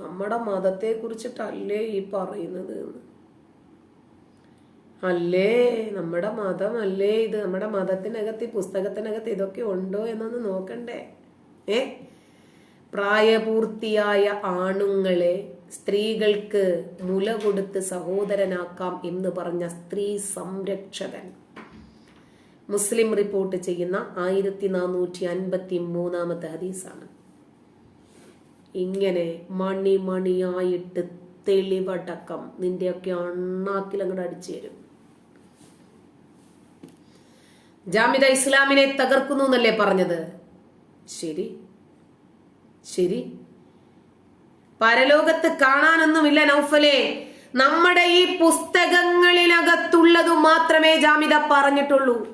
നമ്മുടെ മതത്തെ കുറിച്ചിട്ടല്ലേ ഈ പറയുന്നത് എന്ന്. അല്ലേ? നമ്മുടെ മതം അല്ലേ ഇത്? നമ്മുടെ മതത്തിനകത്ത് ഈ പുസ്തകത്തിനകത്ത് ഇതൊക്കെ ഉണ്ടോ എന്നൊന്ന് നോക്കണ്ടേ? ഏ? പ്രായപൂർത്തിയായ ആണുങ്ങളെ സ്ത്രീകൾക്ക് മുല കൊടുത്ത് സഹോദരനാക്കാം എന്ന് പറഞ്ഞ സ്ത്രീ സംരക്ഷകൻ. മുസ്ലിം റിപ്പോർട്ട് ചെയ്യുന്ന ആയിരത്തി നാനൂറ്റി അൻപത്തി മൂന്നാമത്തെ ഹദീസാണ്. ഇങ്ങനെ മണി മണിയായിട്ട് തെളിവടക്കം നിന്റെയൊക്കെ അണ്ണാക്കിൽ അങ്ങോട്ട് അടിച്ചു തരും. ജാമിദ ഇസ്ലാമിനെ തകർക്കുന്നു എന്നല്ലേ പറഞ്ഞത്? ശരി. ശരി. പരലോകത്ത് കാണാനൊന്നുമില്ല നൗഫലെ. നമ്മുടെ ഈ പുസ്തകങ്ങളിനകത്തുള്ളതു മാത്രമേ ജാമിദ പറഞ്ഞിട്ടുള്ളൂ.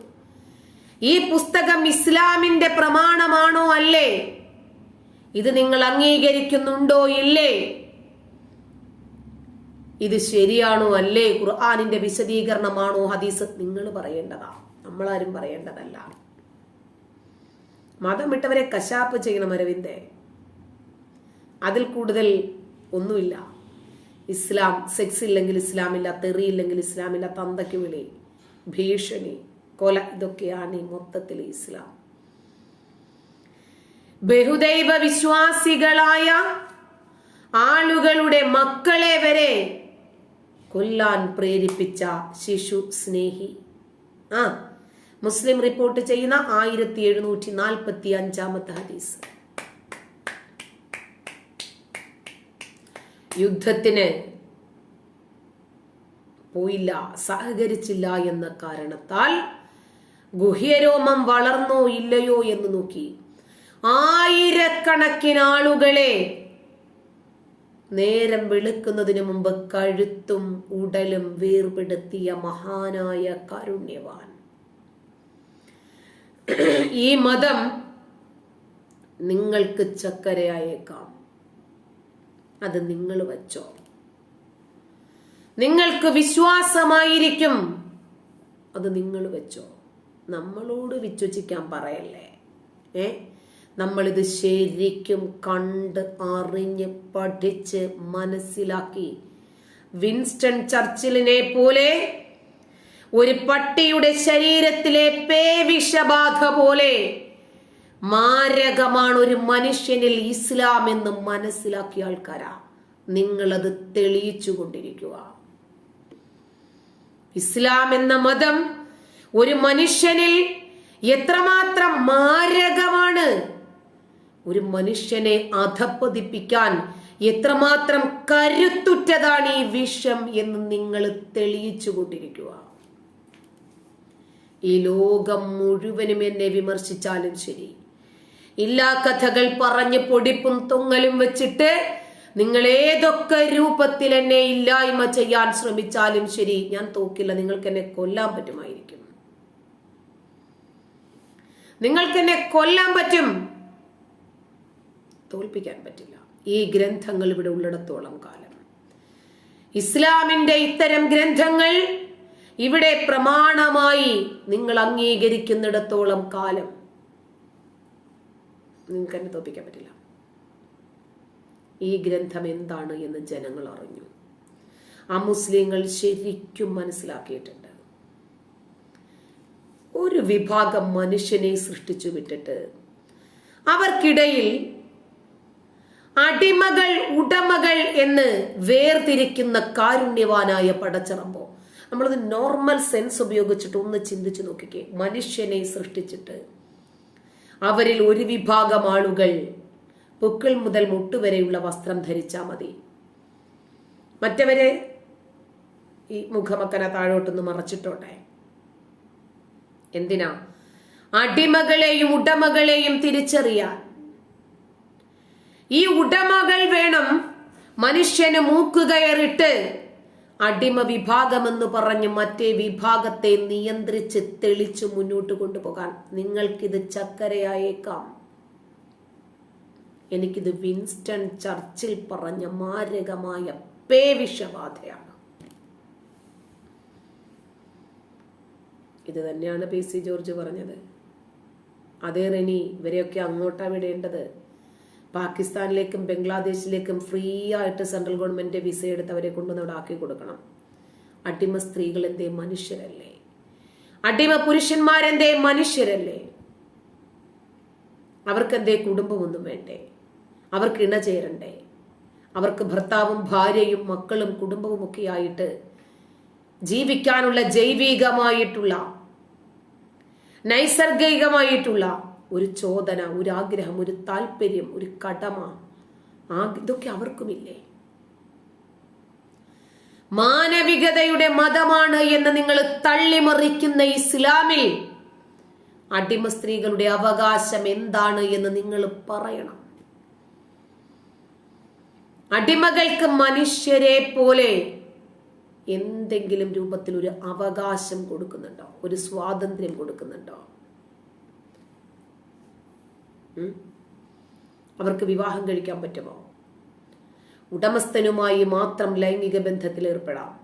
ഈ പുസ്തകം ഇസ്ലാമിന്റെ പ്രമാണമാണോ അല്ലേ? ഇത് നിങ്ങൾ അംഗീകരിക്കുന്നുണ്ടോ? ഇല്ലേ? ഇത് ശരിയാണോ? അല്ലേ? ഖുർആാനിന്റെ വിശദീകരണമാണോ? ഹദീസ് നിങ്ങൾ പറയേണ്ടതാ. നമ്മളാരും പറയേണ്ടതല്ല. മതം വിട്ടവരെ കശാപ്പ് ചെയ്യണം അരവിന്ദേ. അതിൽ കൂടുതൽ ഒന്നുമില്ല. ഇസ്ലാം സെക്സ് ഇല്ലെങ്കിൽ ഇസ്ലാമില്ല തെറിയില്ലെങ്കിൽ ഇസ്ലാമില്ല തന്തയ്ക്ക് വിളി ഭീഷണി കൊല ഇതൊക്കെയാണ് ഈ മൊത്തത്തിൽ ഇസ്ലാം. ബഹുദൈവ വിശ്വാസികളായ ആളുകളുടെ മക്കളെ വരെ കൊല്ലാൻ പ്രേരിപ്പിച്ച ശിശു സ്നേഹി. ആ മുസ്ലിം റിപ്പോർട്ട് ചെയ്യുന്ന ആയിരത്തി എഴുന്നൂറ്റി നാൽപ്പത്തി അഞ്ചാമത്തെ ഹദീസ്. യുദ്ധത്തിന് പോയില്ല സഹകരിച്ചില്ല എന്ന കാരണത്താൽ ഗുഹ്യരോമം വളർന്നോ ഇല്ലയോ എന്ന് നോക്കി. ആയിരക്കണക്കിന് ആളുകളെ നേരം വെളുക്കുന്നതിന് മുമ്പ് കഴുത്തും ഉടലും വേർപെടുത്തിയ മഹാനായ കാരുണ്യവാൻ. ഈ മതം നിങ്ങൾക്ക് ചക്കരയായേക്കാം. അത് നിങ്ങൾ വച്ചോ. നിങ്ങൾക്ക് വിശ്വാസമായിരിക്കും. അത് നിങ്ങൾ വെച്ചോ. നമ്മളോട് വിശ്വസിക്കാൻ പറയല്ലേ? ഏ? നമ്മളിത് ശരിക്കും കണ്ട് അറിഞ്ഞ് പഠിച്ച് മനസ്സിലാക്കി. വിൻസ്റ്റൺ ചർച്ചിലിനെ പോലെ ഒരു പട്ടിയുടെ ശരീരത്തിലെ പേവിഷബാധ പോലെ മാരകമാണ് ഒരു മനുഷ്യനിൽ ഇസ്ലാം എന്ന് മനസ്സിലാക്കിയ ആൾക്കാരാ. നിങ്ങളത് തെളിയിച്ചു കൊണ്ടിരിക്കുക. ഇസ്ലാം എന്ന മതം ഒരു മനുഷ്യനിൽ എത്രമാത്രം മാരകമാണ് ഒരു മനുഷ്യനെ അധപ്പതിപ്പിക്കാൻ എത്രമാത്രം കരുത്തുറ്റതാണ് ഈ വിഷം എന്ന് നിങ്ങൾ തെളിയിച്ചു കൊണ്ടിരിക്കുക. ഈ ലോകം മുഴുവനും എന്നെ വിമർശിച്ചാലും ശരി. ഇല്ലാ കഥകൾ പറഞ്ഞ് പൊടിപ്പും തൊങ്ങലും വെച്ചിട്ട് നിങ്ങൾ ഏതൊക്കെ രൂപത്തിൽ എന്നെ ഇല്ലായ്മ ചെയ്യാൻ ശ്രമിച്ചാലും ശരി ഞാൻ തോക്കില്ല നിങ്ങൾക്ക് എന്നെ കൊല്ലാൻ പറ്റുമായിരിക്കും. നിങ്ങൾക്ക് എന്നെ കൊല്ലാൻ പറ്റും. തോൽപ്പിക്കാൻ പറ്റില്ല. ഈ ഗ്രന്ഥങ്ങൾ ഇവിടെ ഉള്ളിടത്തോളം കാലം. ഇസ്ലാമിന്റെ ഇത്തരം ഗ്രന്ഥങ്ങൾ ഇവിടെ പ്രമാണമായി നിങ്ങൾ അംഗീകരിക്കുന്നിടത്തോളം കാലം നിങ്ങൾക്ക് എന്നെ തോൽപ്പിക്കാൻ പറ്റില്ല. ഈ ഗ്രന്ഥം എന്താണ് എന്ന് ജനങ്ങൾ അറിഞ്ഞു. ആ മുസ്ലിങ്ങൾ ശരിക്കും മനസ്സിലാക്കിയിട്ടുണ്ട്. ഒരു വിഭാഗം മനുഷ്യനെ സൃഷ്ടിച്ചു വിട്ടിട്ട് അവർക്കിടയിൽ അടിമകൾ ഉടമകൾ എന്ന് വേർതിരിക്കുന്ന കാരുണ്യവാനായ പടച്ചിറമ്പോ. നമ്മളത് നോർമൽ സെൻസ് ഉപയോഗിച്ചിട്ട് ഒന്ന് ചിന്തിച്ചു നോക്കിക്കേ. മനുഷ്യനെ സൃഷ്ടിച്ചിട്ട്. അവരിൽ ഒരു വിഭാഗം ആളുകൾ പൊക്കിൾ മുതൽ മുട്ടുവരെയുള്ള വസ്ത്രം ധരിച്ചാൽ മതി. മറ്റവരെ ഈ മുഖമക്കന താഴോട്ടൊന്ന് മറച്ചിട്ടോട്ടെ? എന്തിനാ? അടിമകളെയും ഉടമകളെയും തിരിച്ചറിയാൻ. ഈ ഉടമകൾ വേണം മനുഷ്യന് മൂക്കുകയറിട്ട് അടിമ വിഭാഗമെന്ന് പറഞ്ഞ് മറ്റേ വിഭാഗത്തെ നിയന്ത്രിച്ച് തെളിച്ച് മുന്നോട്ട് കൊണ്ടുപോകാൻ നിങ്ങൾക്കിത് ചക്കരയായേക്കാം. എനിക്കിത് വിൻസ്റ്റൺ ചർച്ചിൽ പറഞ്ഞ മാരകമായ പേവിഷബാധയാണ്. ഇത് തന്നെയാണ് പി സി ജോർജ് പറഞ്ഞത്. അതേ റെനി ഇവരെയൊക്കെ അങ്ങോട്ടാ വിടേണ്ടത്. പാകിസ്ഥാനിലേക്കും ബംഗ്ലാദേശിലേക്കും ഫ്രീ ആയിട്ട് സെൻട്രൽ ഗവൺമെന്റ് വിസ എടുത്ത് അവരെ കൊണ്ടുവന്ന് അവിടെ ആക്കി കൊടുക്കണം. അടിമ സ്ത്രീകൾ എന്തേ മനുഷ്യരല്ലേ? അടിമ പുരുഷന്മാരെന്തേ മനുഷ്യരല്ലേ? അവർക്ക് എന്തേ കുടുംബമൊന്നും വേണ്ടേ? അവർക്ക് ഇണ ചേരണ്ടേ അവർക്ക് ഭർത്താവും ഭാര്യയും മക്കളും കുടുംബവും ഒക്കെ ആയിട്ട് ജീവിക്കാനുള്ള ജൈവികമായിട്ടുള്ള നൈസർഗികമായിട്ടുള്ള ഒരു ചോദന ഒരു ആഗ്രഹം ഒരു താല്പര്യം ഒരു കടമ. ഇതൊക്കെ അവർക്കുമില്ലേ? മാനവികതയുടെ മതമാണ് എന്ന് നിങ്ങൾ തള്ളിമറിക്കുന്ന ഇസ്ലാമിൽ അടിമ സ്ത്രീകളുടെ അവകാശം എന്താണ് എന്ന് നിങ്ങൾ പറയണം. അടിമകൾക്ക് മനുഷ്യരെ പോലെ എന്തെങ്കിലും രൂപത്തിൽ ഒരു അവകാശം കൊടുക്കുന്നുണ്ടോ? ഒരു സ്വാതന്ത്ര്യം കൊടുക്കുന്നുണ്ടോ? അവർക്ക് വിവാഹം കഴിക്കാൻ പറ്റുമോ? ഉടമസ്ഥനുമായി മാത്രം ലൈംഗിക ബന്ധത്തിൽ ഏർപ്പെടാം.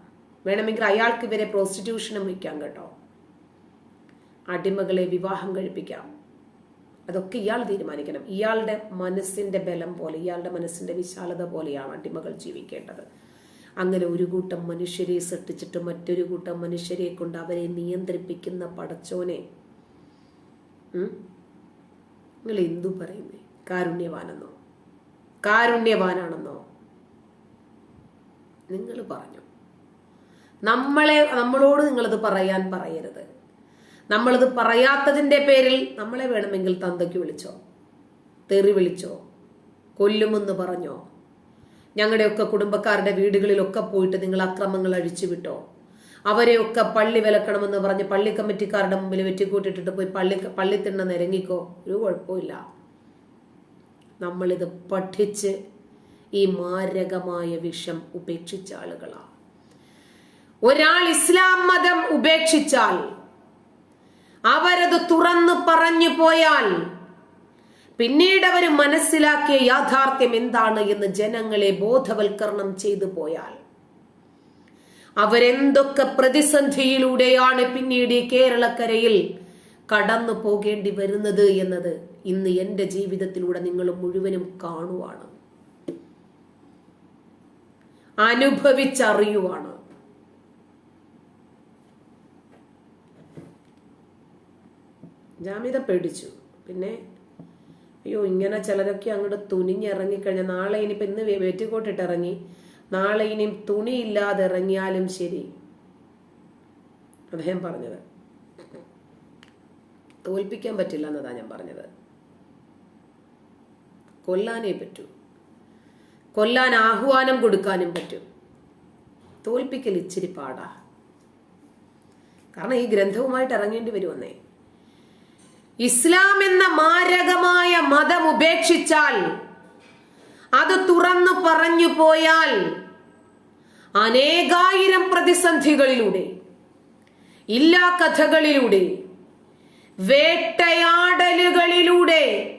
വേണമെങ്കിൽ അയാൾക്ക് ഇവരെ പ്രോസ്റ്റിറ്റ്യൂഷനും വയ്ക്കാം കേട്ടോ. അടിമകളെ വിവാഹം കഴിപ്പിക്കാം. അതൊക്കെ ഇയാൾ തീരുമാനിക്കണം. ഇയാളുടെ മനസ്സിന്റെ ബലം പോലെ ഇയാളുടെ മനസ്സിന്റെ വിശാലത പോലെയാണ് അടിമകൾ ജീവിക്കേണ്ടത്. അങ്ങനെ ഒരു കൂട്ടം മനുഷ്യരെ സൃഷ്ടിച്ചിട്ട് മറ്റൊരു കൂട്ടം മനുഷ്യരെ കൊണ്ട് അവരെ നിയന്ത്രിപ്പിക്കുന്ന പടച്ചോനെ? നിങ്ങൾ എന്തു പറയുന്നേ? കാരുണ്യവാനെന്നോ? കാരുണ്യവാനാണെന്നോ? നിങ്ങൾ പറഞ്ഞു. നമ്മളെ നമ്മളോട് നിങ്ങളത് പറയാൻ പറയരുത്. നമ്മളത് പറയാത്തതിന്റെ പേരിൽ നമ്മളെ വേണമെങ്കിൽ തന്തയ്ക്ക് വിളിച്ചോ? തെറി വിളിച്ചോ? കൊല്ലുമെന്ന് പറഞ്ഞോ? ഞങ്ങളുടെയൊക്കെ കുടുംബക്കാരുടെ വീടുകളിലൊക്കെ പോയിട്ട് നിങ്ങൾ അക്രമങ്ങൾ അഴിച്ചുവിട്ടോ? അവരെയൊക്കെ പള്ളി വിലക്കണമെന്ന് പറഞ്ഞ് പള്ളി കമ്മിറ്റിക്കാരുടെ മുമ്പിൽ വെറ്റിക്കൂട്ടിട്ടിട്ട് പോയി പള്ളി പള്ളി തിണ്ണ നിരങ്ങിക്കോ? ഒരു കുഴപ്പമില്ല നമ്മളിത് പഠിച്ച് ഈ മാരകമായ വിഷം ഉപേക്ഷിച്ച ആളുകളാണ് ഒരാൾ ഇസ്ലാം മതം ഉപേക്ഷിച്ചാൽ അവരത് തുറന്നു പറഞ്ഞു പോയാൽ പിന്നീട് അവർ മനസ്സിലാക്കിയ യാഥാർത്ഥ്യം എന്താണ് എന്ന് ജനങ്ങളെ ബോധവൽക്കരണം ചെയ്തു പോയാൽ അവരെന്തൊക്കെ പ്രതിസന്ധിയിലൂടെയാണ് പിന്നീട് ഈ കേരളക്കരയിൽ കടന്നു പോകേണ്ടി വരുന്നത് എന്നത് ഇന്ന് എന്റെ ജീവിതത്തിലൂടെ നിങ്ങൾ മുഴുവനും കാണുവാണ്. അനുഭവിച്ചറിയുവാണ്. ജാമ്യത പേടിച്ചു. പിന്നെ അയ്യോ ഇങ്ങനെ ചിലരൊക്കെ അങ്ങോട്ട് തുനിഞ്ഞിറങ്ങിക്കഴിഞ്ഞാൽ നാളെ ഇനിയിപ്പോൾ ഇന്ന് വെറ്റിക്കോട്ടിട്ട് ഇറങ്ങി നാളെ ഇനിയും തുണിയില്ലാതെ ഇറങ്ങിയാലും ശരി. അദ്ദേഹം പറഞ്ഞത്. തോൽപ്പിക്കാൻ പറ്റില്ല എന്നതാ ഞാൻ പറഞ്ഞത്. കൊല്ലാനേ പറ്റൂ. കൊല്ലാൻ ആഹ്വാനം കൊടുക്കാനും പറ്റും. തോൽപ്പിക്കൽ ഇച്ചിരി പാടാ. കാരണം ഈ ഗ്രന്ഥവുമായിട്ട് ഇറങ്ങേണ്ടി വരുമെന്നേ. ഇസ്ലാം എന്ന മാരകമായ മതം ഉപേക്ഷിച്ചാൽ അത് തുറന്നു പറഞ്ഞു പോയാൽ അനേകായിരം പ്രതിസന്ധികളിലൂടെ ഇല്ലാ കഥകളിലൂടെ വേട്ടയാടലുകളിലൂടെ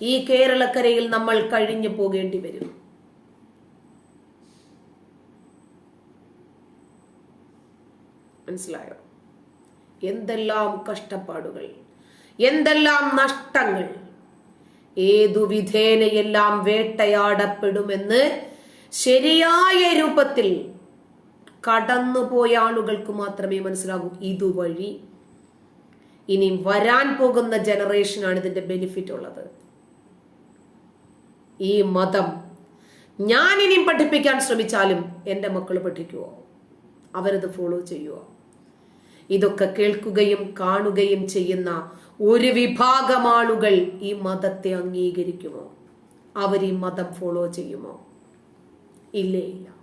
ഈ കേരളക്കരയിൽ നമ്മൾ കഴിഞ്ഞു പോകേണ്ടി വരും മനസ്സിലായോ? എന്തെല്ലാം കഷ്ടപ്പാടുകൾ എന്തെല്ലാം നഷ്ടങ്ങൾ ഏതു വിധേനയെല്ലാം വേട്ടയാടപ്പെടുമെന്ന് ശരിയായ രൂപത്തിൽ കടന്നുപോയ ആളുകൾക്ക് മാത്രമേ മനസ്സിലാകൂ ഇതുവഴി. ഇനി വരാൻ പോകുന്ന ജനറേഷനാണ് ഇതിന്റെ ബെനിഫിറ്റ് ഉള്ളത്. ഈ മതം ഞാൻ ഇനിയും പഠിപ്പിക്കാൻ ശ്രമിച്ചാലും എന്റെ മക്കൾ പഠിക്കുവോ? അവരത് ഫോളോ ചെയ്യുവോ? ഇതൊക്കെ കേൾക്കുകയും കാണുകയും ചെയ്യുന്ന ഒരു വിഭാഗം ആളുകൾ ഈ മതത്തെ അംഗീകരിക്കുമോ? അവർ ഈ മതം ഫോളോ ചെയ്യുമോ? ഇല്ലേ ഇല്ല.